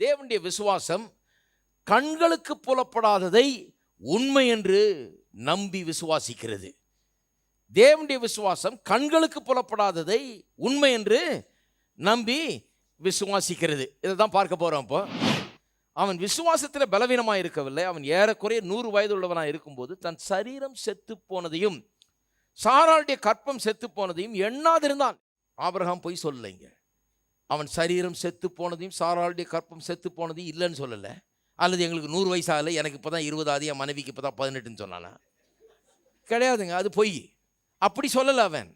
தேவனுடைய விசுவாசம் கண்களுக்கு புலப்படாததை உண்மை என்று நம்பி விசுவாசிக்கிறது. தேவனுடைய விசுவாசம் கண்களுக்கு புலப்படாததை உண்மை என்று நம்பி விசுவாசிக்கிறது. இதை தான் பார்க்க போகிறோம் இப்போ. அவன் விசுவாசத்தில் பலவீனமாக இருக்கவில்லை. அவன் ஏறக்குறைய நூறு வயது உள்ளவனாக இருக்கும்போது தன் சரீரம் செத்து போனதையும் சாராளுடைய கற்பம் செத்து போனதையும் எண்ணாதிருந்தான். ஆபரகம் போய் சொல்லலைங்க அவன் சரீரம் செத்து போனதையும் சாராளுடைய கற்பம் செத்து போனதையும் இல்லைன்னு சொல்லலை. அல்லது எங்களுக்கு நூறு வயசு ஆகலை எனக்கு இப்போ தான் இருபதாது என் மனைவிக்கு இப்போ தான் பதினெட்டுன்னு சொன்னானா? கிடையாதுங்க அது பொய். அப்படி சொல்லலை அவன்.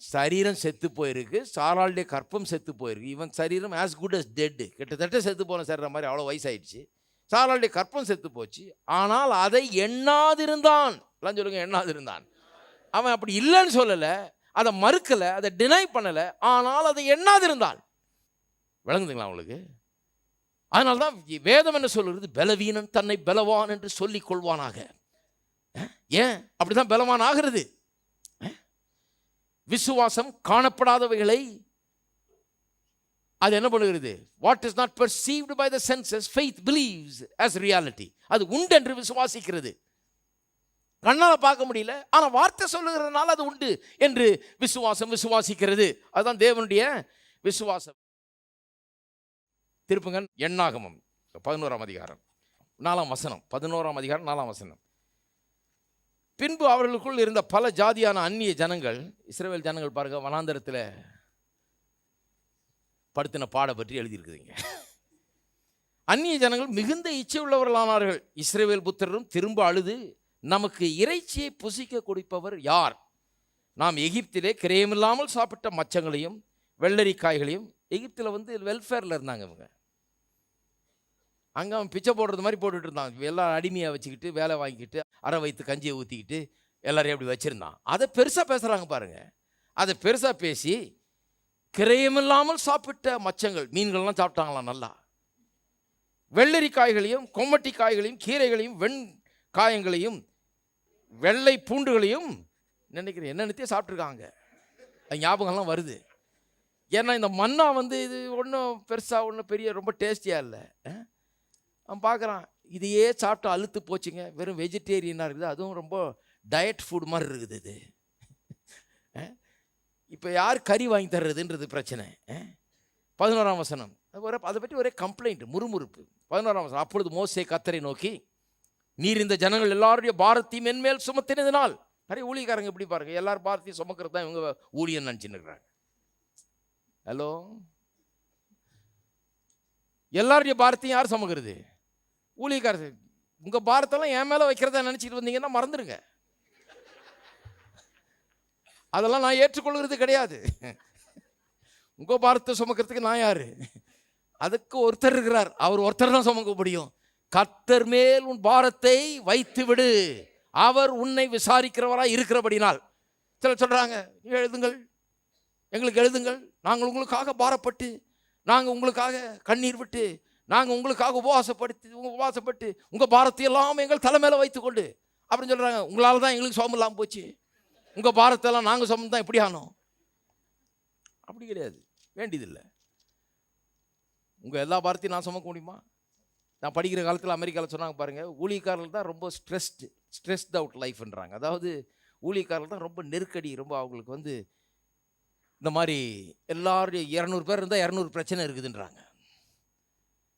சரீரம் செத்து போயிருக்கு சாராளுடைய கற்பம் செத்து போயிருக்கு. இவன் சரீரம் ஆஸ் குட் அஸ் டெட்டு கிட்டத்தட்ட செத்து போன சரீரம் மாதிரி அவ்வளோ வயசாயிடுச்சு. சாராளுடைய கற்பம் செத்து போச்சு. ஆனால் அதை எண்ணாதிருந்தான். எல்லாம் சொல்லுங்க எண்ணாதிருந்தான். அவன் அப்படி இல்லைன்னு சொல்லலை. அதை மறுக்கலை அதை டினை பண்ணலை ஆனால் அதை எண்ணாதிருந்தான் விளங்குதுங்களா உங்களுக்கு? அதனால தான் வேதம் என்ன சொல்லுறது பலவீனன் தன்னை பலவான் என்று சொல்லிக் கொள்வானாக. ஏன் ஏன்? அப்படிதான் பலவான் ஆகிறது. விசுவாசம் காணப்படாதவைகளை அது என்ன பண்ணுகிறது? What is not perceived by the senses faith believes as reality அது உண்டு என்று விசுவாசிக்கிறது. கண்ணால் பார்க்க முடியல. ஆனால் வார்த்தை சொல்லுகிறதுனால அது உண்டு என்று விசுவாசம் விசுவாசிக்கிறது. அதுதான் தேவனுடைய விசுவாசம். திருப்புங்க எண்ணாகமம் பதினோராம் அதிகாரம் நாலாம் வசனம் பதினோராம் அதிகாரம் நாலாம் வசனம். பின்பு அவர்களுக்குள் இருந்த பல ஜாதியான அந்நிய ஜனங்கள் இஸ்ரேல் ஜனங்கள் பாருங்க வனாந்தரத்தில் படுத்தின பாட பற்றி எழுதியிருக்குதுங்க. அந்நிய ஜனங்கள் மிகுந்த இச்சை உள்ளவர்களானார்கள் இஸ்ரேவேல் புத்திரரும் திரும்ப அழுது நமக்கு இறைச்சியை புசிக்க கொடுப்பவர் யார்? நாம் எகிப்திலே கிரயமில்லாமல் சாப்பிட்ட மச்சங்களையும் வெள்ளரிக்காய்களையும் எகிப்தில் வந்து வெல்ஃபேரில் இருந்தாங்க இவங்க. அங்கே அவன் பிச்சை போடுறது மாதிரி போட்டுட்டு இருந்தான். எல்லாம் அடிமையாக வச்சுக்கிட்டு வேலை வாங்கிக்கிட்டு அரை வயிற்று கஞ்சியை ஊற்றிக்கிட்டு எல்லாரையும் அப்படி வச்சுருந்தான். அதை பெருசாக பேசுகிறாங்க பாருங்க. அதை பெருசாக பேசி கிரயமில்லாமல் சாப்பிட்ட மச்சங்கள் மீன்கள்லாம் சாப்பிட்டாங்களாம் நல்லா. வெள்ளரிக்காய்களையும் கொம்மட்டி காய்களையும் கீரைகளையும் வெண் காயங்களையும் வெள்ளை பூண்டுகளையும் நினைக்கிறேன் என்னென்னத்தையும் சாப்பிட்ருக்காங்க அது ஞாபகம்லாம் வருது. ஏன்னா இந்த மண்ணா வந்து இது ஒன்றும் பெருசாக ஒன்றும் பெரிய ரொம்ப டேஸ்டியாக இல்லை. அவன் பார்க்குறான் இதையே சாப்பிட்டு அழுத்து போச்சுங்க. வெறும் வெஜிடேரியனாக இருக்குது. அதுவும் ரொம்ப டயட் ஃபுட் மாதிரி இருக்குது இது. இப்போ யார் கறி வாங்கி தர்றதுன்றது பிரச்சனை. பதினோராம் வசனம். ஒரே அதை பற்றி ஒரே கம்ப்ளைண்ட் முறுமுறுப்பு. பதினோராம் வசனம். அப்பொழுது மோசே கத்தரை நோக்கி நீர் இந்த ஜனங்கள் எல்லாருடைய பாரத்தையும் மென்மேல் சுமத்தினதினால். நிறைய ஊழியக்காரங்க எப்படி பாருங்க? எல்லாரும் பாரத்தையும் சுமக்கிறது தான் இவங்க ஊழியன் நினச்சின்னுக்குறாங்க. ஹலோ எல்லாருடைய பாரத்தையும் யார் சுமக்கிறது? ஊழியக்காரர். உங்கள் பாரத்தெல்லாம் என் மேலே வைக்கிறதா நினச்சிட்டு வந்தீங்கன்னா மறந்துடுங்க அதெல்லாம் நான் ஏற்றுக்கொள்கிறது கிடையாது. உங்கள் பாரத்தை சுமக்கிறதுக்கு நான் யார்? அதுக்கு ஒருத்தர் இருக்கிறார். அவர் ஒருத்தர் தான் சுமக்க முடியும். கத்தர் மேல் உன் பாரத்தை வைத்து விடு அவர் உன்னை விசாரிக்கிறவராக இருக்கிறபடினால். சில சொல்கிறாங்க எழுதுங்கள். எங்களுக்கு எழுதுங்கள். நாங்கள் உங்களுக்காக பாரப்பட்டு நாங்கள் உங்களுக்காக கண்ணீர் விட்டு நாங்கள் உங்களுக்காக உபவாசப்படுத்தி உபவாசப்பட்டு உங்கள் பாரத்தை எல்லாம் எங்கள் தலை மேலே வைத்துக்கொண்டு. அப்படின்னு சொல்கிறாங்க உங்களால் தான் எங்களுக்கு சோமம் இல்லாமல் போச்சு. உங்கள் பாரத்தெல்லாம் நாங்கள் சோமம் தான் இப்படி ஆனோம்? அப்படி கிடையாது. வேண்டியதில்லை. உங்கள் எல்லா பாரத்தையும் நான் சுமக்க முடியுமா? நான் படிக்கிற காலத்தில் அமெரிக்காவில் சொன்னாங்க பாருங்கள் ஊழியக்காரர்கள் தான் ரொம்ப ஸ்ட்ரெஸ்டு ஸ்ட்ரெஸ்ட் அவுட் லைஃப்ன்றாங்க அதாவது ஊழியக்காரர்கள் தான் ரொம்ப நெருக்கடி ரொம்ப அவங்களுக்கு வந்து இந்த மாதிரி எல்லாரும் இரநூறு பேர் இருந்தால் இரநூறு பிரச்சனை இருக்குதுன்றாங்க.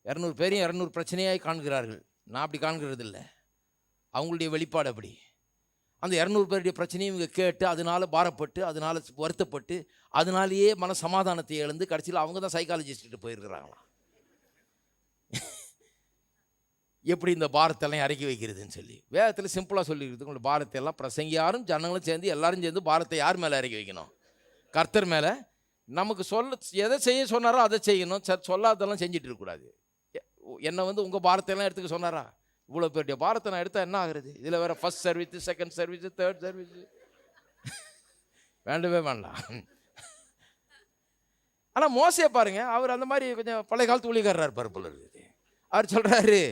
இரநூறு பேரையும் இரநூறு பிரச்சனையாய் காண்கிறார்கள். நான் அப்படி காண்கிறது இல்லை. அவங்களுடைய வெளிப்பாடு அப்படி. அந்த இரநூறு பேருடைய பிரச்சனையும் இவங்க கேட்டு அதனால் பாரப்பட்டு அதனால வருத்தப்பட்டு அதனாலேயே மன சமாதானத்தை இழந்து கடைசியில் அவங்க தான் சைக்காலஜிஸ்ட்டு போயிருக்கிறாங்களாம். எப்படி இந்த பாரத்தெல்லாம் இறக்கி வைக்கிறதுன்னு சொல்லி. வேதத்தில் சிம்பிளாக சொல்லியிருக்குது. உங்களோட பாரத்தை எல்லாம் பிரசங்கியாரும் ஜனங்களும் சேர்ந்து எல்லாரும் சேர்ந்து பாரத்தை யார் மேலே இறக்கி வைக்கணும்? கர்த்தர் மேலே. நமக்கு சொல்ல எதை செய்ய சொன்னாரோ அதை செய்யணும். ச சொல்லாததெல்லாம் செஞ்சுட்டு இருக்கக்கூடாது என்னை வந்து உங்கள் பாரத்தையெல்லாம் எடுத்துக்க சொன்னாரா? இவ்வளோ பெரிய பாரத்தை நான் எடுத்தால் என்ன ஆகுறது? இதில் வேறு first service second service third service வேண்டவே வேண்டாம். ஆனால் மோசையை பாருங்கள் அவர் அந்த மாதிரி கொஞ்சம் பழைய காலத்து ஊழியக்காரராக இருப்பார் போல இருக்குது. அவர் சொல்கிறாரு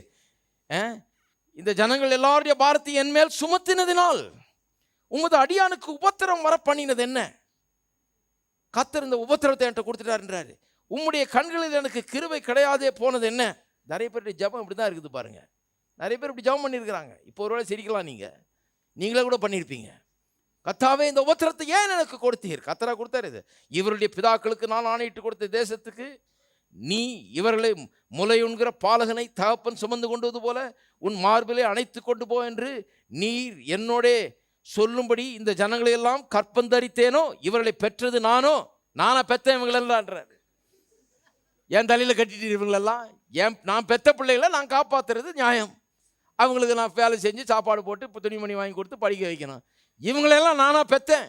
இந்த ஜனங்கள் எல்லாருடைய பாரத்தை என் மேல் சுமத்தினதினால் உமது அடியானுக்கு உபத்திரம் வர பண்ணினது என்ன? கத்தர் இந்த உபத்திரத்தை என்கிட்ட கொடுத்துட்டாருன்றாரு உம்முடைய கண்களில் எனக்கு கிருவை கிடையாதே போனது என்ன? நிறைய பேருடைய ஜெபம் இப்படி தான் இருக்குது பாருங்க. நிறைய பேர் இப்படி ஜபம் பண்ணியிருக்கிறாங்க. இப்போ ஒருவேளை சிரிக்கலாம் நீங்கள் நீங்களே கூட பண்ணியிருப்பீங்க. கத்தாவே இந்த உபத்திரத்தை ஏன் எனக்கு கொடுத்தீர்? கத்தரா கொடுத்தாரு இது. இவருடைய பிதாக்களுக்கு நான் ஆணையிட்டு கொடுத்த தேசத்துக்கு நீ இவர்களை முலையுண்கிற பாலகனை தகப்பன் சுமந்து கொண்டது போல உன் மார்பிலே அணைத்து கொண்டு போ என்று நீர் என்னோடே சொல்லும்படி இந்த ஜனங்களை எல்லாம் கற்பந்தரித்தேனோ இவர்களை பெற்றது நானோ? நானா பெத்தேன் இவங்களெல்லாம்ன்றாரு. என் தலையில் கட்டிட்டு இவங்களெல்லாம். என் நான் பெத்த பிள்ளைகளை நான் காப்பாத்துறது நியாயம். அவங்களுக்கு நான் வேலை செஞ்சு சாப்பாடு போட்டு இப்போ துணிமணி வாங்கி கொடுத்து படிக்க வைக்கணும். இவங்களெல்லாம் நானாக பெத்தேன்.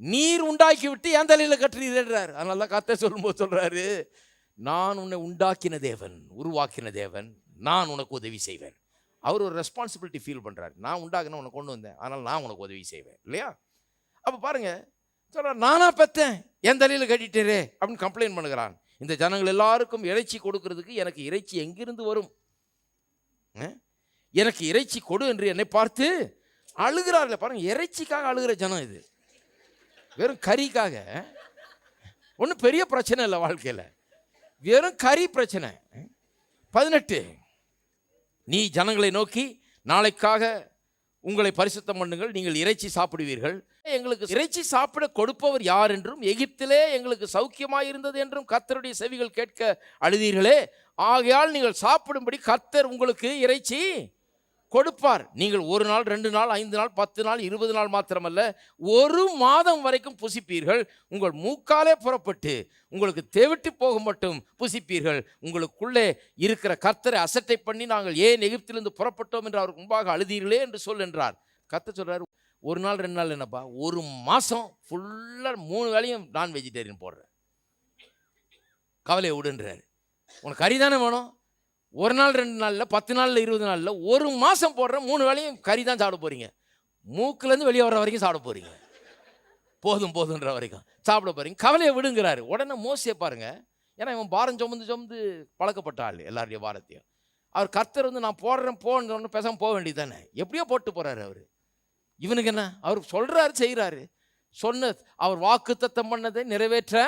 நீர் உண்டாக்கி விட்டு என் தலையில் கட்டுறீர்கள் அதனால தான் கத்தை சொல்லும்போது சொல்கிறாரு நான் உன்னை உண்டாக்கின தேவன் உருவாக்கின தேவன் நான் உனக்கு உதவி செய்வேன். அவர் ஒரு ரெஸ்பான்சிபிலிட்டி ஃபீல் பண்ணுறாரு நான் உண்டாக்கின உனக்கு கொண்டு வந்தேன் அதனால் நான் உனக்கு உதவி செய்வேன் இல்லையா? அப்போ பாருங்க சொல்கிறார் நானாக பெற்றேன் என் தலையில் கட்டிட்டேரே அப்படின்னு கம்ப்ளைண்ட் பண்ணுகிறான். இந்த ஜனங்கள் எல்லாருக்கும் இறைச்சி கொடுக்கறதுக்கு எனக்கு இறைச்சி எங்கிருந்து வரும்? எனக்கு இறைச்சி கொடு என்று என்னை பார்த்து அழுகிறார்கள். பாருங்கள் இறைச்சிக்காக அழுகிற ஜனம் இது. வெறும் கறிக்காக. ஒன்றும் பெரிய பிரச்சனை இல்லை வாழ்க்கையில். வெறும் கறி பிரச்சனை. பதினெட்டு நீ ஜனங்களை நோக்கி நாளைக்காக உங்களை பரிசுத்தம் பண்ணுங்கள் நீங்கள் இறைச்சி சாப்பிடுவீர்கள். எங்களுக்கு இறைச்சி சாப்பிட கொடுப்பவர் யார் என்றும் எகிப்திலே எங்களுக்கு சௌக்கியமாக இருந்தது என்றும் கத்தருடைய செவிகள் கேட்க அழுதீர்களே. ஆகையால் நீங்கள் சாப்பிடும்படி கத்தர் உங்களுக்கு இறைச்சி கொடுப்பார். நீங்கள் ஒரு நாள் ரெண்டு நாள் ஐந்து நாள் பத்து நாள் இருபது நாள் மாத்திரமல்ல ஒரு மாதம் வரைக்கும் புசிப்பீர்கள். உங்கள் மூக்காலே புறப்பட்டு உங்களுக்கு தெவிட்டு போக மட்டும் புசிப்பீர்கள். உங்களுக்குள்ளே இருக்கிற கர்த்தரை அசட்டை பண்ணி நாங்கள் ஏன் எகிப்திலிருந்து புறப்பட்டோம் என்று அவருக்கு முன்பாக அழுதீர்களே என்று சொல் என்றார். கர்த்தர் சொல்கிறார் ஒரு நாள் ரெண்டு நாள் என்னப்பா? ஒரு மாதம் ஃபுல்லாக மூணு வேளையும் நான் வெஜிடேரியன் போடுறேன். கவலையை விடுன்றார். உனக்கு கறி தானே வேணும்? ஒரு நாள் ரெண்டு நாளில் பத்து நாளில் இருபது நாளில் ஒரு மாதம் போடுற மூணு வேளையும் கறி தான் சாப்பிட போகிறீங்க மூக்குலேருந்து வெளியே வர வரைக்கும் சாப்பிட போகிறீங்க போதும் போதுன்ற வரைக்கும். சாப்பிட போகிறீங்க கவலையை விடுங்கிறாரு. உடனே மோசியை பாருங்கள் ஏன்னா இவன் பாரம் சுமந்து சுமந்து பழக்கப்பட்ட ஆள் எல்லாருடைய பாரத்தையும். அவர் கர்த்தர் வந்து நான் போடுறேன் போன்னு பேசாமல் போக வேண்டியது தானே எப்படியோ போட்டு போகிறாரு அவர். இவனுக்கு என்ன? அவர் சொல்கிறாரு செய்கிறாரு சொன்ன அவர் வாக்கு தத்தம் பண்ணதை நிறைவேற்ற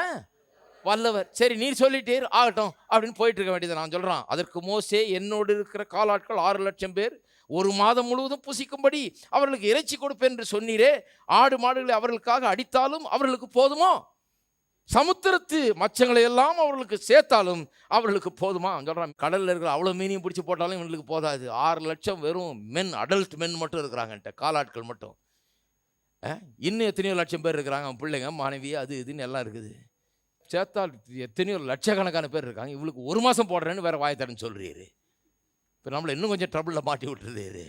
வல்லவர். சரி நீ சொல்லிட்டே ஆகட்டும் அப்படின்னு போயிட்டு இருக்க வேண்டியது நான் சொல்கிறான் அதற்கு மோசே என்னோடு இருக்கிற காலாட்கள் ஆறு லட்சம் பேர் ஒரு மாதம் முழுவதும் புசிக்கும்படி அவர்களுக்கு இறைச்சி கொடுப்பேன் என்று சொன்னீரே. ஆடு மாடுகளை அவர்களுக்காக அடித்தாலும் அவர்களுக்கு போதுமோ? சமுத்திரத்து மச்சங்களை எல்லாம் அவர்களுக்கு சேர்த்தாலும் அவர்களுக்கு போதுமா? சொல்கிறான் கடலில் இருக்கிற அவ்வளோ மீனையும் பிடிச்சி போட்டாலும் இவங்களுக்கு போதாது. ஆறு லட்சம் வெறும் மென் அடல்ட் மென் மட்டும் இருக்கிறாங்கன்ட்ட காலாட்கள் மட்டும். இன்னும் எத்தனையோ லட்சம் பேர் இருக்கிறாங்க பிள்ளைங்க மனைவி அது இதுன்னு எல்லாம் இருக்குது. சேர்த்தால் எத்தனையோ லட்சக்கணக்கான பேர் இருக்காங்க. இவளுக்கு ஒரு மாதம் போடுறேன்னு வேறு வாயை சொல்கிறீரு இப்போ நம்மளை இன்னும் கொஞ்சம் ட்ரபிளில் மாட்டி விட்டுருது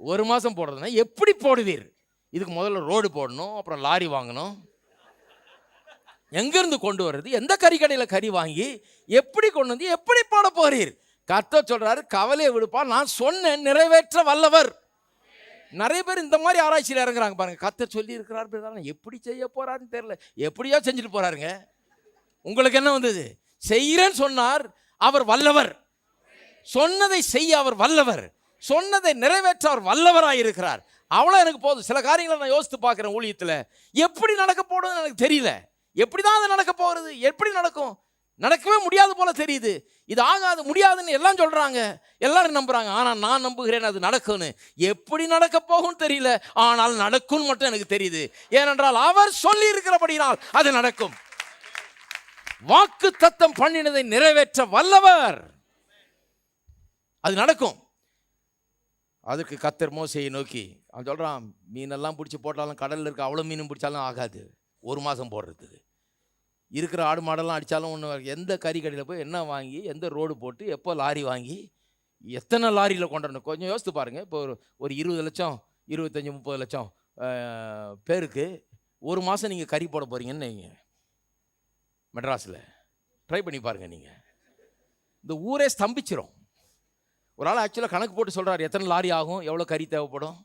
ஒரு மாதம் போடுறதுன்னா எப்படி போடுவீர்? இதுக்கு முதல்ல ரோடு போடணும் அப்புறம் லாரி வாங்கணும். எங்கேருந்து கொண்டு வர்றது? எந்த கறி கடையில் கறி வாங்கி எப்படி கொண்டு வந்து எப்படி போட போகிறீர் கத்த சொல்கிறாரு கவலையை விடுப்பா நான் சொன்னேன் நிறைவேற்ற வல்லவர். நிறைய பேர் இந்த மாதிரி ஆராய்ச்சியில் இறங்குறாங்க பாருங்கள் கத்த சொல்லி இருக்கிறார் எப்படி செய்ய போகிறாருன்னு தெரில எப்படியோ செஞ்சுட்டு போகிறாருங்க உங்களுக்கு என்ன வந்தது? செய்கிறேன்னு சொன்னார் அவர் வல்லவர். சொன்னதை செய்ய அவர் வல்லவர். சொன்னதை நிறைவேற்ற அவர் வல்லவராக இருக்கிறார். அவ்வளோ எனக்கு போதும். சில காரியங்களை நான் யோசித்து பார்க்குறேன் ஊழியத்தில். எப்படி நடக்க போடுதுன்னு எனக்கு தெரியல. எப்படி தான் அது நடக்க போகிறது எப்படி நடக்கும்? நடக்கவே முடியாது போல தெரியுது. இது ஆகாது முடியாதுன்னு எல்லாம் சொல்கிறாங்க எல்லாரும் நம்புகிறாங்க ஆனால் நான் நம்புகிறேன் அது நடக்கும்னு. எப்படி நடக்க போகும்னு தெரியல. ஆனால் நடக்கும்னு மட்டும் எனக்கு தெரியுது. ஏனென்றால் அவர் சொல்லி இருக்கிறபடினால் அது நடக்கும். வாக்கு தத்தம் பண்ணினதை நிறைவேற்ற வல்லவர். அது நடக்கும். அதுக்கு கத்தர் மோசையை நோக்கி அவன் சொல்கிறான் மீனெல்லாம் பிடிச்சி போட்டாலும் கடலில் இருக்க அவ்வளோ மீனும் பிடிச்சாலும் ஆகாது. ஒரு மாதம் போடுறதுக்கு. இருக்கிற ஆடு மாடெல்லாம் அடித்தாலும் ஒன்று எந்த கறி கடையில் போய் என்ன வாங்கி எந்த ரோடு போட்டு எப்போ லாரி வாங்கி எத்தனை லாரியில் கொண்டு கொஞ்சம் யோசித்து பாருங்கள் இப்போ ஒரு ஒரு இருபது லட்சம் இருபத்தஞ்சி முப்பது லட்சம் பேருக்கு ஒரு மாதம் நீங்கள் கறி போட போகிறீங்கன்னு வைங்க. மெட்ராஸில். ட்ரை பண்ணி பாருங்கள் நீங்கள் இந்த ஊரே ஸ்தம்பிச்சிரும். ஒரு ஆள் ஆக்சுவலாக கணக்கு போட்டு சொல்கிறார் எத்தனை லாரி ஆகும் எவ்வளோ கறி தேவைப்படும்?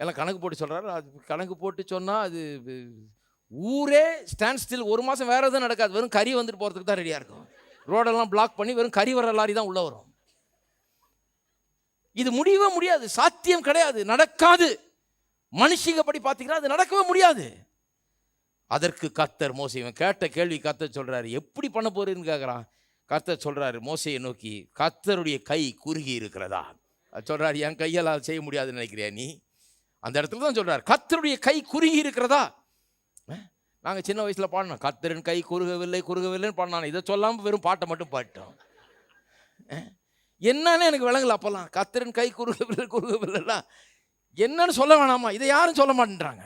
எல்லாம் கணக்கு போட்டு சொல்கிறாரு அது கணக்கு போட்டு சொன்னால் அது ஊரே ஸ்டாண்ட் ஸ்டில் ஒரு மாதம் வேறு எதுவும் நடக்காது. வெறும் கறி வந்துட்டு போகிறதுக்கு தான் ரெடியாக இருக்கும். ரோடெல்லாம் பிளாக் பண்ணி வெறும் கறி வர லாரி தான் உள்ளே வரும். இது முடியவே முடியாது. சாத்தியம் கிடையாது. நடக்காது. மனுஷங்க படி பார்த்தீங்கன்னா அது நடக்கவே முடியாது. அதற்கு கத்தர் மோசை இவன் கேட்ட கேள்வி கத்தர் சொல்கிறாரு எப்படி பண்ண போறேன்னு கேட்குறான் கத்தர் சொல்கிறாரு மோசையை நோக்கி கத்தருடைய கை குறுகி இருக்கிறதா? சொல்கிறார் என் கையால் அதை செய்ய முடியாதுன்னு நினைக்கிறியா நீ? அந்த இடத்துல தான் சொல்கிறார் கத்தருடைய கை குறுகி இருக்கிறதா? நாங்கள் சின்ன வயசில் பாடினோம் கத்தரின் கை குறுகவில்லை குறுகவில்லைன்னு பாடினான். இதை சொல்லாமல் வெறும் பாட்டை மட்டும் பாட்டோம் என்னன்னு எனக்கு விளங்கல அப்போல்லாம். கத்தரின் கை குறுகவில்லை குறுகவில்லைலாம் என்னன்னு சொல்ல வேணாமா? இதை யாரும் சொல்ல மாட்டேன்றாங்க.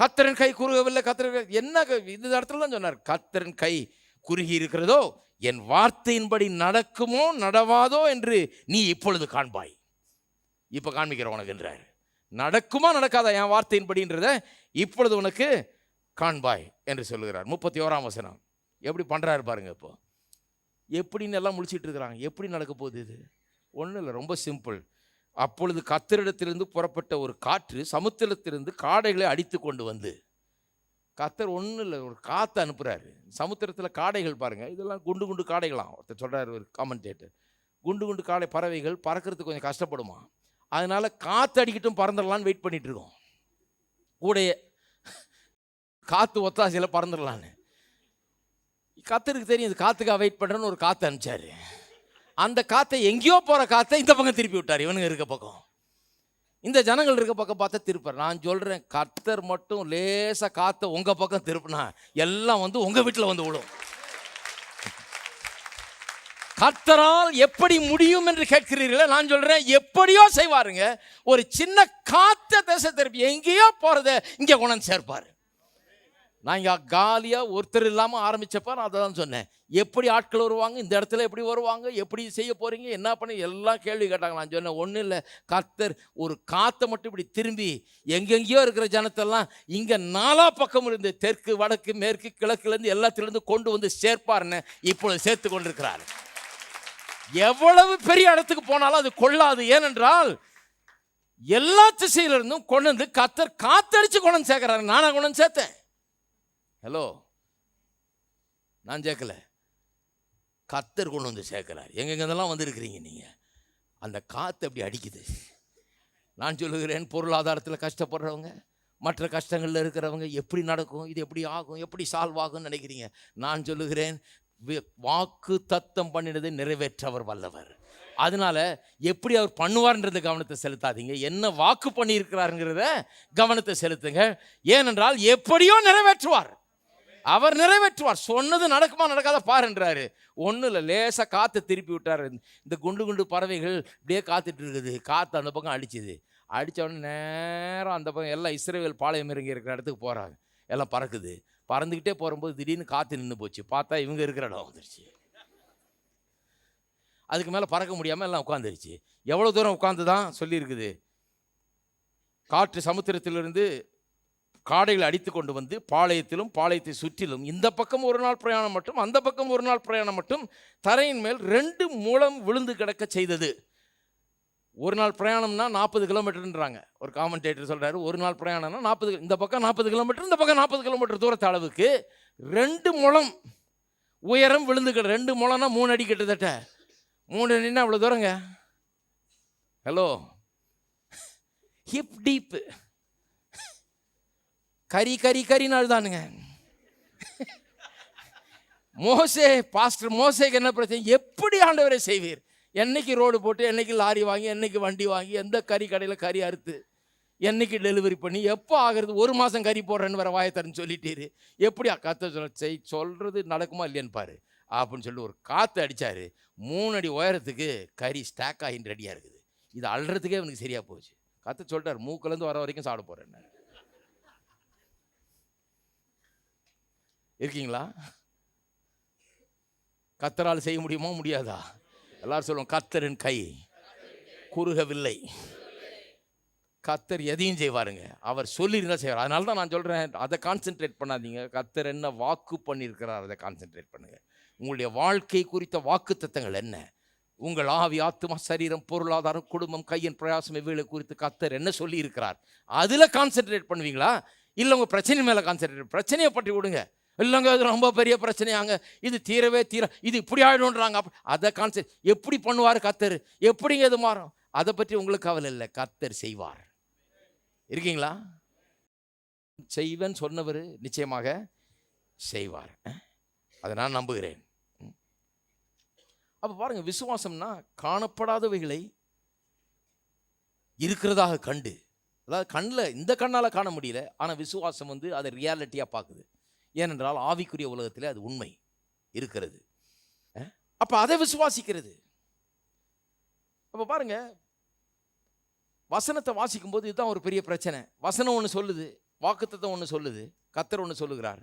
கத்தரின் கை குறுகவில்லை கத்தரின் என்ன இந்த இடத்துல தான் சொன்னார் கத்தரின் கை குறுகி இருக்கிறதோ என் வார்த்தையின்படி நடக்குமோ நடவாதோ என்று நீ இப்பொழுது காண்பாய். இப்போ காண்பிக்கிற உனக்கு என்றார். நடக்குமா நடக்காதா என் வார்த்தையின்படின்றத இப்பொழுது உனக்கு காண்பாய் என்று சொல்லுகிறார். முப்பத்தி ஓராம் வசனம். எப்படி பண்ணுறாரு பாருங்க இப்போ. எப்படின்னு எல்லாம் முடிச்சிட்டு இருக்கிறாங்க. எப்படி நடக்க போகுது இது? ஒன்றும் இல்லை ரொம்ப சிம்பிள் அப்பொழுது கத்தரிடத்திலிருந்து புறப்பட்ட ஒரு காற்று சமுத்திரத்திலிருந்து காடைகளை அடித்து கொண்டு வந்து கத்தர் ஒன்றும் இல்லை ஒரு காற்று அனுப்புகிறாரு சமுத்திரத்தில் காடைகள் பாருங்கள் இதெல்லாம் குண்டு குண்டு காடைகளாம். ஒருத்தர் சொல்கிறார் ஒரு காமெண்டேட்டர் குண்டு குண்டு காடை பறவைகள் பறக்கிறதுக்கு கொஞ்சம் கஷ்டப்படுமா? அதனால் காற்று அடிக்கட்டும் பறந்துடலான்னு வெயிட் பண்ணிகிட்ருக்கோம் இருக்கோம். கூடைய காற்று ஒத்தாசையில் பறந்துடலான்னு. கத்தருக்கு தெரியும் இது காற்றுக்காக வெயிட் பண்ணுறேன்னு ஒரு காற்று அனுப்பிச்சாரு. அந்த காற்றை எங்கேயோ போகிற காற்றை இந்த பக்கம் திருப்பி விட்டார். இவனுங்க இருக்க பக்கம். இந்த ஜனங்கள் இருக்க பக்கம் பார்த்தா திருப்பார். நான் சொல்கிறேன் கத்தர் மட்டும் லேசாக காற்றை உங்கள் பக்கம் திருப்பினா எல்லாம் வந்து உங்கள் வீட்டில் வந்து விடும் கர்த்தரால் எப்படி முடியும் என்று கேட்கிறீர்களே நான் சொல்கிறேன் எப்படியோ செய்வாருங்க. ஒரு சின்ன காற்ற தேச திருப்பி எங்கேயோ போகிறத இங்கே கொண்டாந்து சேர்ப்பார். நான் இங்கே காலியாக ஒருத்தர் இல்லாமல் ஆரம்பித்தப்ப நான் அதை தான் சொன்னேன். எப்படி ஆட்கள் வருவாங்க? இந்த இடத்துல எப்படி வருவாங்க? எப்படி செய்ய போகிறீங்க என்ன பண்ணி? எல்லாம் கேள்வி கேட்டாங்க. நான் சொன்னேன் ஒன்றும் இல்லை. கர்த்தர் ஒரு காற்றை மட்டும் இப்படி திரும்பி எங்கெங்கேயோ இருக்கிற ஜனத்தெல்லாம் இங்கே நாலா பக்கம் இருந்து தெற்கு வடக்கு மேற்கு கிழக்குலேருந்து எல்லாத்துலேருந்து கொண்டு வந்து சேர்ப்பாருன்னு இப்பொழுது சேர்த்து கொண்டிருக்கிறார். எவ்வளவு பெரிய இடத்துக்கு போனாலும் அது கொள்ளாது. ஏனென்றால் எல்லா திசையிலிருந்தும் கொண்டு வந்து கத்தர் காத்தடிச்சு கொண்டு வந்து நானாக கொண்டு சேர்த்தேன். ஹலோ நான் சேர்க்கல கத்தர் கொண்டு வந்து சேர்க்கிறார். எங்கெங்கெல்லாம் வந்திருக்கிறீங்க நீங்கள் அந்த காற்று அப்படி அடிக்குது? நான் சொல்லுகிறேன் பொருளாதாரத்தில் கஷ்டப்படுறவங்க மற்ற கஷ்டங்களில் இருக்கிறவங்க எப்படி நடக்கும் இது எப்படி ஆகும் எப்படி சால்வ் ஆகும்னு நினைக்கிறீங்க? நான் சொல்லுகிறேன் வாக்கு தத்தம் பண்ணினதை நிறைவேற்றவர் வல்லவர். அதனால எப்படி அவர் பண்ணுவார்ன்றது கவனத்தை செலுத்தாதீங்க. என்ன வாக்கு பண்ணியிருக்கிறாருங்கிறத கவனத்தை செலுத்துங்க. ஏனென்றால் எப்படியோ நிறைவேற்றுவார். அவர் நிறைவேற்றுவார். சொன்னது நடக்குமா நடக்காத பாருன்றாரு. ஒன்றும் இல்லை லேசாக காற்றை திருப்பி விட்டார். இந்த குண்டு குண்டு பறவைகள் இப்படியே காத்துட்டு இருக்குது. காற்று அந்த பக்கம் அடிச்சுது. அடிச்ச நேரம் அந்த பக்கம் எல்லாம் இஸ்ரேல் பாளையம் இறங்கி இருக்கிற இடத்துக்கு போகிறாங்க எல்லாம் பறக்குது. பறந்துக்கிட்டே போகும்போது திடீர்னு காற்று நின்று போச்சு. பார்த்தா இவங்க இருக்கிற இடம் வந்துருச்சு. அதுக்கு மேலே பறக்க முடியாமல் எல்லாம் உட்காந்துருச்சு. எவ்வளோ தூரம் உட்காந்து தான் சொல்லியிருக்குது. காற்று சமுத்திரத்திலிருந்து காடைகளை அடித்து கொண்டு வந்து பாளையத்திலும் பாளையத்தை சுற்றிலும் இந்த பக்கம் ஒரு நாள் பிரயாணம் மட்டும் அந்த பக்கம் ஒரு நாள் பிரயாணம் மட்டும் தரையின் மேல் ரெண்டு மூலம் விழுந்து கிடக்க செய்தது. ஒரு நாள் பிரயாணம்னா நாற்பது கிலோமீட்டர்ன்றாங்க. ஒரு காமெண்டேட்டர் சொல்கிறாரு ஒரு நாள் பிரயாணம்னா நாற்பது இந்த பக்கம் நாற்பது கிலோமீட்டர் இந்த பக்கம் நாற்பது கிலோமீட்டர் தூரத்து அளவுக்கு ரெண்டு முளம் உயரம் விழுந்து கிட ரெண்டு முழம்னா மூணு அடி கிட்டத்தட்ட. மூணு அடின்னா அவ்வளோ தூரங்க? ஹலோ ஹிப் டீப்பு கரி கரி கரின்னு அழுதானுங்க. மோசே பாஸ்டர் மோசேக்கு என்ன பிரச்சனை? எப்படி ஆண்டவரை செய்வீர்? என்னைக்கு ரோடு போட்டு என்னைக்கு லாரி வாங்கி என்னைக்கு வண்டி வாங்கி எந்த கறி கடையில் கறி அறுத்து என்னைக்கு டெலிவரி பண்ணி எப்போ ஆகிறது? ஒரு மாதம் கறி போடுறேன்னு வர வாயத்தரன்னு சொல்லிட்டீரு. எப்படி? கத்த சொல்ல செய் சொல்கிறது நடக்குமா இல்லையான்னு பாரு அப்படின்னு சொல்லி ஒரு காற்று அடித்தார் மூணு அடி உயரத்துக்கு கறி ஸ்டாக் ஆகிட்டு ரெடியாக இருக்குது. இது அழுறதுக்கே அவனுக்கு சரியாக போச்சு. கத்த சொல்லிட்டார் மூக்கிலேருந்து வர வரைக்கும் சாப்பிட போகிறேன் இருக்கீங்களா? கத்தரால் செய்ய முடியுமா முடியாதா? எல்லாரும் சொல்லுவோம் கத்தரின் கை குறுகவில்லை. கத்தர் எதையும் செய்வாருங்க. அவர் சொல்லியிருந்தா செய்வார். அதனால தான் நான் சொல்கிறேன் அதை கான்சென்ட்ரேட் பண்ணாதீங்க. கத்தர் என்ன வாக்கு பண்ணியிருக்கிறார் அதை கான்சென்ட்ரேட் பண்ணுங்கள் உங்களுடைய வாழ்க்கை குறித்த வாக்கு என்ன? உங்கள் ஆவி ஆத்மா சரீரம் பொருளாதாரம் குடும்பம் கையின் பிரயாசம் இவைகளை குறித்து கத்தர் என்ன சொல்லியிருக்கிறார்? அதில் கான்சென்ட்ரேட் பண்ணுவீங்களா? இல்லை உங்கள் பிரச்சனை மேலே கான்சென்ட்ரேட் பிரச்சனையை பற்றி விடுங்க. இல்லைங்க அது ரொம்ப பெரிய பிரச்சனையாங்க. இது தீரவே தீர இது இப்படி ஆகிடும்ன்றாங்க அப்ப- அதை கான்செப்ட் எப்படி பண்ணுவார் கத்தர் எப்படிங்க இது மாறும்? அதை பற்றி உங்களுக்கு கவலை இல்லை. கத்தர் செய்வார். இருக்கீங்களா? செய்வேன் சொன்னவர் நிச்சயமாக செய்வார். அதை நான் நம்புகிறேன். அப்போ பாருங்கள் விசுவாசம்னா காணப்படாதவைகளை இருக்கிறதாக கண்டு. அதாவது கண்ணில் இந்த கண்ணால் காண முடியல ஆனால் விசுவாசம் வந்து அதை ரியாலிட்டியாக பார்க்குது. ஏனென்றால் ஆவிக்குரிய உலகத்தில் அது உண்மை இருக்கிறது. அப்போ அதை விசுவாசிக்கிறது. அப்போ பாருங்க வசனத்தை வாசிக்கும்போது இதுதான் ஒரு பெரிய பிரச்சனை. வசனம் ஒன்று சொல்லுது வாக்குத்தத்தம் ஒன்று சொல்லுது கத்தர் ஒன்று சொல்லுகிறார்.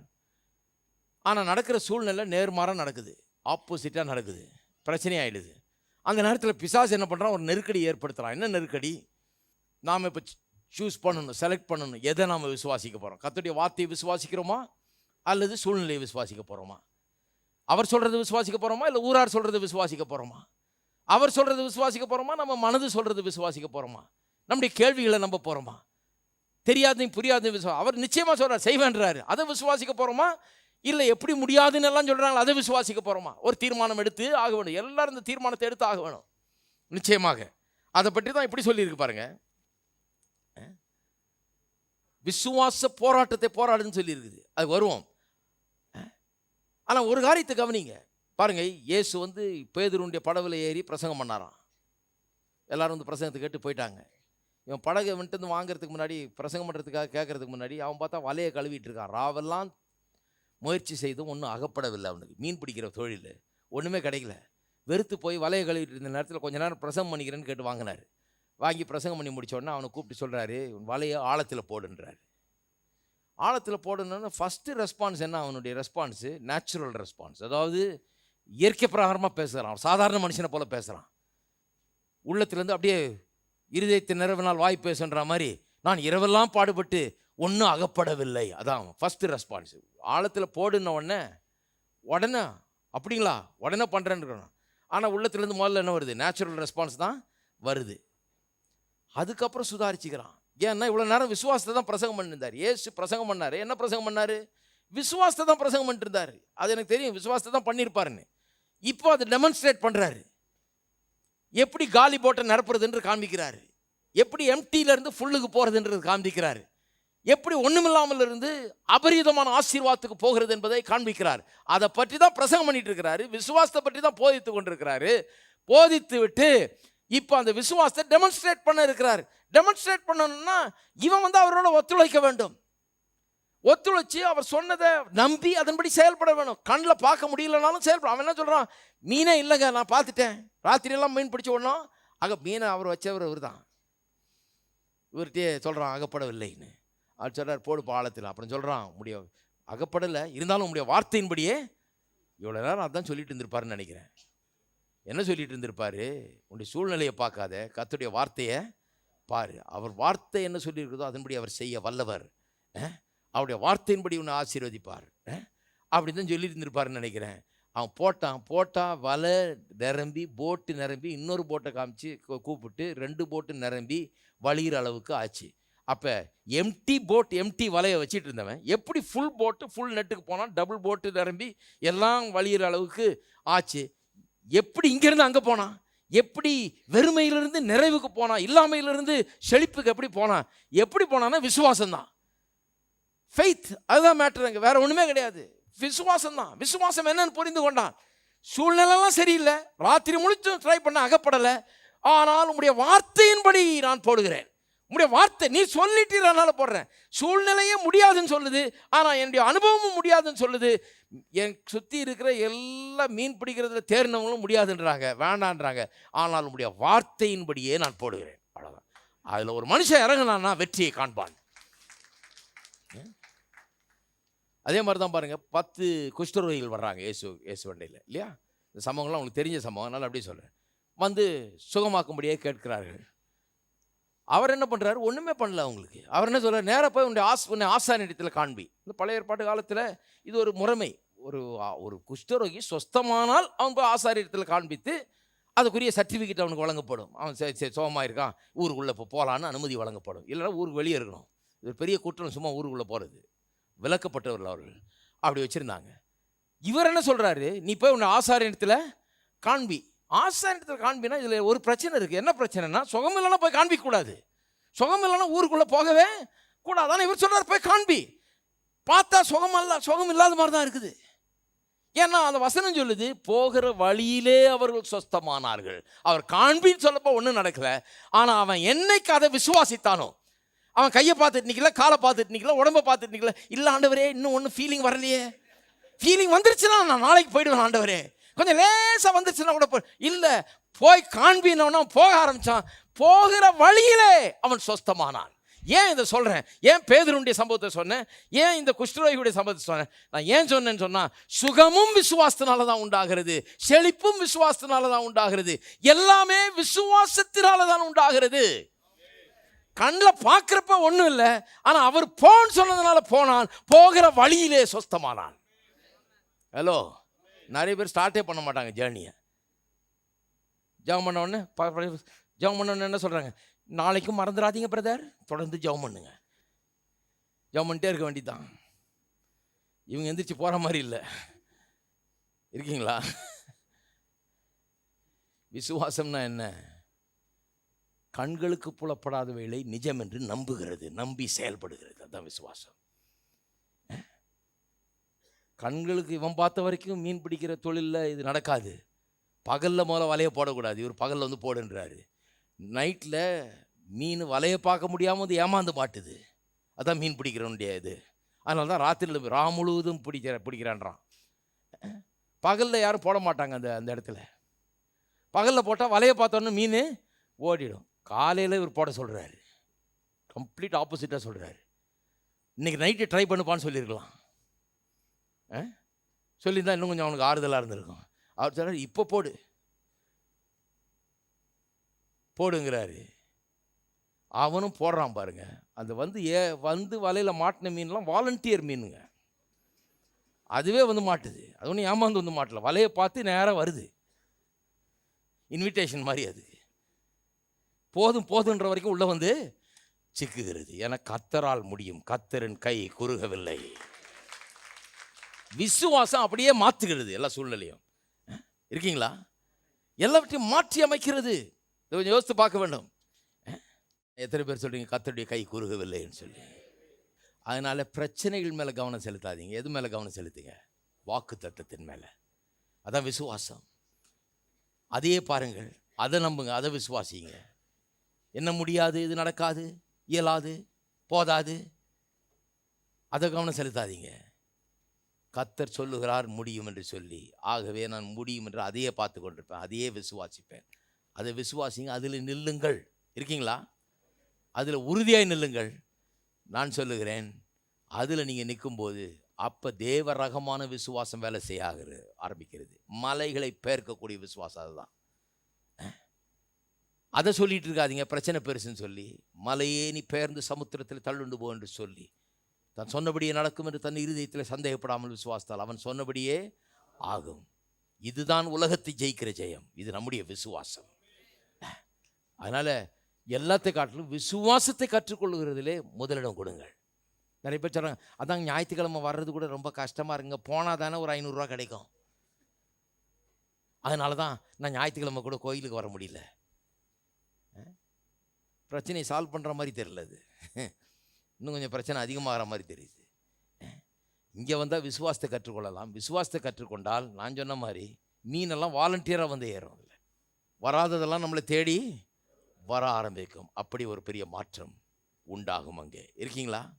ஆனால் நடக்கிற சூழ்நிலை நேர்மாறாக நடக்குது ஆப்போசிட்டாக நடக்குது பிரச்சனையாயிடுது. அந்த நேரத்தில் பிசாஸ் என்ன பண்ணுறான் ஒரு நெருக்கடி ஏற்படுத்துகிறான் என்ன நெருக்கடி? நாம் இப்போ சூஸ் பண்ணணும் செலக்ட் பண்ணணும் எதை நாம் விசுவாசிக்க போகிறோம் கத்துடைய வார்த்தையை விசுவாசிக்கிறோமா? அல்லது சூழ்நிலையை விசுவாசிக்க போகிறோமா அவர் சொல்கிறது விசுவாசிக்க போகிறோமா இல்லை ஊரார் சொல்கிறது விசுவாசிக்க போகிறோமா அவர் சொல்கிறது விசுவாசிக்க போகிறோமா நம்ம மனது சொல்கிறது விசுவாசிக்க போகிறோமா நம்முடைய கேள்விகளை நம்ப போகிறோமா தெரியாதையும் புரியாதையும் விசுவா அவர் நிச்சயமாக சொல்கிறார் செய்வேன்றாரு. அதை விசுவாசிக்க போகிறோமா இல்லை எப்படி முடியாதுன்னு எல்லாம் சொல்கிறாங்களோ அதை விசுவாசிக்க போகிறோமா ஒரு தீர்மானம் எடுத்து ஆக வேணும் எல்லாரும் இந்த தீர்மானத்தை எடுத்து ஆக வேணும். நிச்சயமாக. அதை பற்றி தான் இப்படி சொல்லியிருக்கு பாருங்கள் விசுவாச போராட்டத்தை போராடுன்னு சொல்லியிருக்குது. அது வருவோம். ஆனால் ஒரு காரியத்தை கவனிங்க. பாருங்கள் இயேசு வந்து பேதருடைய படவில் ஏறி பிரசங்கம் பண்ணாராம். எல்லாரும் வந்து பிரசங்கத்தை கேட்டு போயிட்டாங்க. இவன் படகை வந்துட்டு வந்து வாங்குறதுக்கு முன்னாடி பிரசங்கம் பண்ணுறதுக்காக கேட்கறதுக்கு முன்னாடி அவன் பார்த்தா வலையை கழுவிட்டு இருக்கான். ராவெல்லாம் முயற்சி செய்தும் ஒன்றும் அகப்படவில்லை அவனுக்கு. மீன் பிடிக்கிற தொழில். ஒன்றுமே கிடைக்கல. வெறுத்து போய் வலையை கழுவிட்டு இருந்த நேரத்தில் கொஞ்ச நேரம் பிரசங்கம் பண்ணிக்கிறேன்னு கேட்டு வாங்கினார். வாங்கி பிரசங்கம் பண்ணி முடித்தோடனே அவனை கூப்பிட்டு சொல்கிறாரு வலையை ஆழத்தில் போடுன்றாரு. ஆழத்தில் போடணும்னு ஃபஸ்ட்டு ரெஸ்பான்ஸ் என்ன? அவனுடைய ரெஸ்பான்ஸு நேச்சுரல் ரெஸ்பான்ஸ் அதாவது இயற்கை பிரகாரமாக பேசுகிறான் சாதாரண மனுஷனை போல் பேசுகிறான் உள்ளத்துலேருந்து அப்படியே இருதயத்தை நிறவினால் வாய் பேசுன்ற மாதிரி நான் இரவெல்லாம் பாடுபட்டு ஒன்றும் அகப்படவில்லை. அதான் ஃபஸ்ட்டு ரெஸ்பான்ஸ் ஆழத்தில் போடுன உடனே உடனே அப்படிங்களா? உடனே பண்ணுறேன்னு இருக்கணும் ஆனால் உள்ளத்துலேருந்து முதல்ல என்ன வருது? நேச்சுரல் ரெஸ்பான்ஸ் தான் வருது. அதுக்கப்புறம் சுதாரிச்சுக்கிறான். ஏன்னா இவ்வளோ நேரம் விசுவாசத்தை தான் பிரசங்கம் பண்ணியிருந்தார் ஏசு பிரசங்கம் பண்ணார். என்ன பிரசங்கம் பண்ணார்? விசுவாசத்தை தான் பிரசங்கம் பண்ணிட்டு இருந்தார் அது எனக்கு தெரியும். விசுவாசத்தை தான் பண்ணியிருப்பாருன்னு இப்போ அதை டெமான்ஸ்ட்ரேட் பண்ணுறாரு எப்படி காலி போட்டை நிரப்புறதுன்று காண்பிக்கிறாரு. எப்படி எம்டியிலேருந்து ஃபுல்லுக்கு போகிறதுன்றது காண்பிக்கிறார். எப்படி ஒன்றுமில்லாமல் இருந்து அபரீதமான ஆசீர்வாதத்துக்கு போகிறது என்பதை காண்பிக்கிறார். அதை பற்றி தான் பிரசங்கம் பண்ணிட்டு இருக்கிறாரு. விசுவாசத்தை பற்றி தான் போதித்து கொண்டிருக்கிறாரு. போதித்து விட்டு இப்போ அந்த விசுவாசத்தை டெமான்ஸ்ட்ரேட் பண்ண இருக்கிறார். டெமான்ஸ்ட்ரேட் பண்ணணும்னா இவன் வந்து அவரோட ஒத்துழைக்க வேண்டும். ஒத்துழைச்சி அவர் சொன்னதை நம்பி அதன்படி செயல்பட வேணும். கண்ணில் பார்க்க முடியலனாலும் செயல்பட அவன் என்ன சொல்கிறான் மீனே இல்லைங்க நான் பார்த்துட்டேன். ராத்திரியெல்லாம் மீன் பிடிச்ச உடனே ஆக மீனை அவர் வச்சவர் இவர் தான் இவர்கிட்டே சொல்கிறான் அகப்படவில்லைன்னு. அவர் சொல்கிறார் போடு பாலத்தில். அப்புறம் சொல்கிறான் முடிய அகப்படலை. இருந்தாலும் உடைய வார்த்தையின்படியே இவ்வளோ நேரம் அதான் சொல்லிட்டு இருந்திருப்பாருன்னு நினைக்கிறேன். என்ன சொல்லிட்டு இருந்திருப்பார்? உன்னுடைய சூழ்நிலையை பார்க்காத கத்துடைய வார்த்தையை பாரு. அவர் வார்த்தை என்ன சொல்லியிருக்குதோ அதன்படி அவர் செய்ய வல்லவர். அவருடைய வார்த்தையின்படி உன்னை ஆசீர்வதிப்பார். அப்படி தான் சொல்லிட்டு இருந்திருப்பாருன்னு நினைக்கிறேன். அவன் போட்டான் போட்டால் வலை நிரம்பி போட்டு நிரம்பி இன்னொரு போட்டை காமிச்சு கூப்பிட்டு ரெண்டு போட்டு நிரம்பி வழிகிற அளவுக்கு ஆச்சு. அப்போ எம்டி போட் எம்டி வலையை வச்சுட்டு இருந்தவன் எப்படி ஃபுல் போட்டு ஃபுல் நெட்டுக்கு போனான் டபுள் போட்டு நிரம்பி எல்லாம் வழிகிற அளவுக்கு ஆச்சு. எப்படி இங்கேருந்து அங்கே போனான் எப்படி வெறுமையிலிருந்து நிறைவுக்கு போனான் இல்லாமையிலிருந்து செழிப்புக்கு எப்படி போனான் எப்படி போனான்னா விசுவாசம்தான். ஃபெய்த் அதுதான் மேட்டர் அங்கே. வேறு ஒன்றுமே கிடையாது. விசுவாசம் தான் விசுவாசம் என்னன்னு புரிந்து கொண்டான். சூழ்நிலைலாம் சரியில்லை. ராத்திரி முழிச்சும் ட்ரை பண்ண அகப்படலை. ஆனால் உங்களுடைய வார்த்தையின்படி நான் போடுகிறேன். உங்களுடைய வார்த்தை நீ சொல்லிட்டு அதனால போடுறேன். சூழ்நிலையே முடியாதுன்னு சொல்லுது. ஆனால் என்னுடைய அனுபவமும் முடியாதுன்னு சொல்லுது. என் சுற்றி இருக்கிற எல்லா மீன் பிடிக்கிறதுல தேர்ந்தவங்களும் முடியாதுன்றாங்க வேண்டான்றாங்க. ஆனால் உடைய வார்த்தையின்படியே நான் போடுகிறேன். அவ்வளோதான் அதில் ஒரு மனுஷன் இறங்கினான்னா வெற்றியை காண்பான். அதே மாதிரி தான் பாருங்கள் பத்து குஷ்டரோகிகள் வர்றாங்க இயேசு இயேசு வண்டையில் இல்லையா? இந்த சம்பவங்கள்லாம் உங்களுக்கு தெரிஞ்ச சம்பவம் அதனால் அப்படியே சொல்கிறேன் வந்து சுகமாக்கும்படியே கேட்கிறார்கள். அவர் என்ன பண்ணுறாரு ஒன்றுமே பண்ணல அவங்களுக்கு. அவர் என்ன சொல்கிறார் நேராக போய் உன்னுடைய ஆஸ் உன்னை ஆசானிடத்தில் காண்பி. இந்த பழைய ஏற்பாட்டு காலத்தில் இது ஒரு முறைமை. ஒரு ஒரு குஷ்டரோகி சொஸ்தமானால் அவன் போய் ஆசாரியத்தில் காண்பித்து அதுக்குரிய சர்டிஃபிகேட் அவனுக்கு வழங்கப்படும். அவன் சரி சரி சோகமாக இருக்கான். ஊருக்குள்ளே இப்போ போகலான்னு அனுமதி வழங்கப்படும். இல்லைன்னா ஊருக்கு வெளியே இருக்கணும். இது ஒரு பெரிய குற்றம் சும்மா ஊருக்குள்ளே போகிறது விளக்கப்பட்டவர்கள் அவர்கள். அப்படி வச்சுருந்தாங்க. இவர் என்ன சொல்கிறாரு நீ போய் உன்னை ஆசாரியத்தில் காண்பி. ஆசாரியத்தில் காண்பினா இதில் ஒரு பிரச்சனை இருக்குது என்ன பிரச்சனைனா சுகம் இல்லைன்னா போய் காண்பிக்கக்கூடாது. சுகம் இல்லைன்னா ஊருக்குள்ளே போகவே கூடாது. இவர் சொல்கிறார் போய் காண்பி. பார்த்தா சுகம் அல்ல சுகம் இல்லாத மாதிரி தான் இருக்குது. ஏன்னா அந்த வசனம் சொல்லுது போகிற வழியிலே அவர்கள் சொஸ்தமானார்கள். அவர் காண்பின்னு சொல்லப்போ ஒன்றும் நடக்கலை. ஆனால் அவன் என்னைக்கு அதை விசுவாசித்தானோ அவன் கையை பார்த்துட்டு நிற்கல காலை பார்த்துட்டு நிற்கல உடம்பை பார்த்துட்டு நிற்கல இல்லை ஆண்டவரே இன்னும் ஒன்றும் ஃபீலிங் வரலையே. ஃபீலிங் வந்துருச்சுன்னா நான் நாளைக்கு போயிடுவேன் ஆண்டவரே. கொஞ்சம் லேசாக வந்துச்சுன்னா கூட போ இல்லை போய் காண்பினவனா போக ஆரம்பித்தான் போகிற வழியிலே அவன் சொஸ்தமானான். ஏன் இதை சொல்கிறேன் ஏன் பேதருடைய சம்பவத்தை சொன்னேன்? ஏன் இந்த குஷ்டரோகியுடைய சம்பவத்தை சொன்னேன்? நான் ஏன் சொன்னேன்னு சொன்னால் சுகமும் விசுவாசத்தினால தான் உண்டாகிறது செழிப்பும் விசுவாசத்தினால தான் உண்டாகிறது எல்லாமே விசுவாசத்தினால தான் உண்டாகிறது. கண்ணில் பார்க்குறப்ப ஒன்றும் இல்லை ஆனால் அவர் போன்னு சொன்னதுனால போனான் போகிற வழியிலே சொஸ்தமானான். ஹலோ நிறைய பேர் ஸ்டார்ட்டே பண்ண மாட்டாங்க ஜேர்னியை ஜெபம் பண்ண உடனே ஜெபம் பண்ண உடனே என்ன சொல்கிறாங்க நாளைக்கும் மறந்துடாதீங்க பிரதர் தொடர்ந்து ஜெபம் பண்ணுங்க. ஜெபம் பண்ணிட்டே இருக்க வேண்டியதுதான். இவங்க எந்திரிச்சு போகிற மாதிரி இல்லை. இருக்கீங்களா? விசுவாசம்னா என்ன? கண்களுக்கு புலப்படாத வேலை நிஜம் என்று நம்புகிறது நம்பி செயல்படுகிறது. அதுதான் விசுவாசம். கண்களுக்கு இவன் பார்த்த வரைக்கும் மீன் பிடிக்கிற தொழிலில் இது நடக்காது. பகலில் முதல்ல வலையை போடக்கூடாது. இவர் பகலில் வந்து போடுன்றாரு. நைட்டில் மீன் வலையை பார்க்க முடியாமல் வந்து ஏமாந்து மாட்டுது. அதான் மீன் பிடிக்கிறவனுடைய இது. அதனால தான் ராத்திரியில் ரா முழுவதும் பிடிக்கிற பிடிக்கிறான்றான். பகலில் யாரும் போட மாட்டாங்க அந்த அந்த இடத்துல. பகலில் போட்டால் வலையை பார்த்தோன்னே மீன் ஓடிடும். காலையில் இவர் போட சொல்கிறாரு கம்ப்ளீட் ஆப்போசிட்டாக சொல்கிறாரு இன்றைக்கி நைட்டு ட்ரை பண்ணுப்பான்னு சொல்லியிருக்கலாம். சொல்லியிருந்தா இன்னும் கொஞ்சம் அவனுக்கு ஆறுதலாக இருந்திருக்கும். அவர் சொல்கிறார் இப்போ போடு. போடுங்கிறாரு. அவனும் போடுறான் பாருங்க. அந்த வந்து ஏ வந்து வலையில் மாட்டின மீன்லாம் வாலண்டியர் மீனுங்க. அதுவே வந்து மாட்டுது. அது ஒன்றும் ஏமாந்து வந்து மாட்டல. வலையை பார்த்து நேராக வருது. இன்விடேஷன் மாதிரி அது. போதும் போதுன்ற வரைக்கும் உள்ளே வந்து சிக்குகிறது. என கத்தரால் முடியும். கத்தரின் கை குறுகவில்லை. விசுவாசம் அப்படியே மாற்றுகிறது எல்லா சூழ்நிலையும். இருக்கீங்களா? எல்லாவற்றையும் மாற்றி அமைக்கிறது. இதை கொஞ்சம் யோசித்து பார்க்க வேண்டும். எத்தனை பேர் சொல்கிறீங்க கத்தருடைய கை குறுகவில்லைன்னு சொல்லி. அதனால் பிரச்சனைகள் மேலே கவனம் செலுத்தாதீங்க. எது மேலே கவனம் செலுத்துங்க? வாக்கு தத்தத்தின் மேலே. அதான் விசுவாசம். அதையே பாருங்கள். அதை நம்புங்க. அதை விசுவாசிங்க. என்ன முடியாது இது நடக்காது இயலாது போதாது. அதை கவனம் செலுத்தாதீங்க. கத்தர் சொல்லுகிறார் முடியும் என்று சொல்லி. ஆகவே நான் முடியும் என்று அதையே பார்த்து கொண்டிருப்பேன். அதையே விசுவாசிப்பேன். அதை விசுவாசிங்க அதில் நில்லுங்கள். இருக்கீங்களா? அதில் உறுதியாக நில்லுங்கள். நான் சொல்லுகிறேன் அதில் நீங்கள் நிற்கும்போது அப்போ தேவ ரகமான விசுவாசம் வேலை செய்ய ஆரம்பிக்கிறது. மலைகளை பெயர்க்கக்கூடிய விசுவாசம் அதுதான். அதை சொல்லிட்டு இருக்காதீங்க பிரச்சனை பெருசுன்னு சொல்லி. மலையே நீ பெயர்ந்து சமுத்திரத்தில் தள்ளுண்டு போ என்று சொல்லி. தான் சொன்னபடியே நடக்கும் என்று தன் இருதயத்தில் சந்தேகப்படாமல் விசுவாசத்தால் அவன் சொன்னபடியே ஆகும். இதுதான் உலகத்தை ஜெயிக்கிற ஜெயம். இது நம்முடைய விசுவாசம். அதனால் எல்லாத்தை காட்டிலும் விசுவாசத்தை கற்றுக்கொள்கிறதிலே முதலிடம் கொடுங்கள். நிறைய பேர் சொல்கிறாங்க அதான் ஞாயிற்றுக்கிழமை வர்றது கூட ரொம்ப கஷ்டமாக இருங்க போனால் தானே ஒரு ஐநூறுரூவா கிடைக்கும். அதனால தான் நான் ஞாயிற்றுக்கிழமை கூட கோயிலுக்கு வர முடியல. பிரச்சனையை சால்வ் பண்ணுற மாதிரி தெரியல அது. இன்னும் கொஞ்சம் பிரச்சனை அதிகமாகிற மாதிரி தெரியுது. இங்கே வந்தால் விசுவாசத்தை கற்றுக்கொள்ளலாம். விசுவாசத்தை கற்றுக்கொண்டால் நான் சொன்ன மாதிரி மீனெல்லாம் வாலண்டியராக வந்து ஏறும் இல்லை. வராததெல்லாம் நம்மளை தேடி வர ஆரம்பிக்கும். அப்படி ஒரு பெரிய மாற்றம் உண்டாகும் அங்கே. இருக்கீங்களா?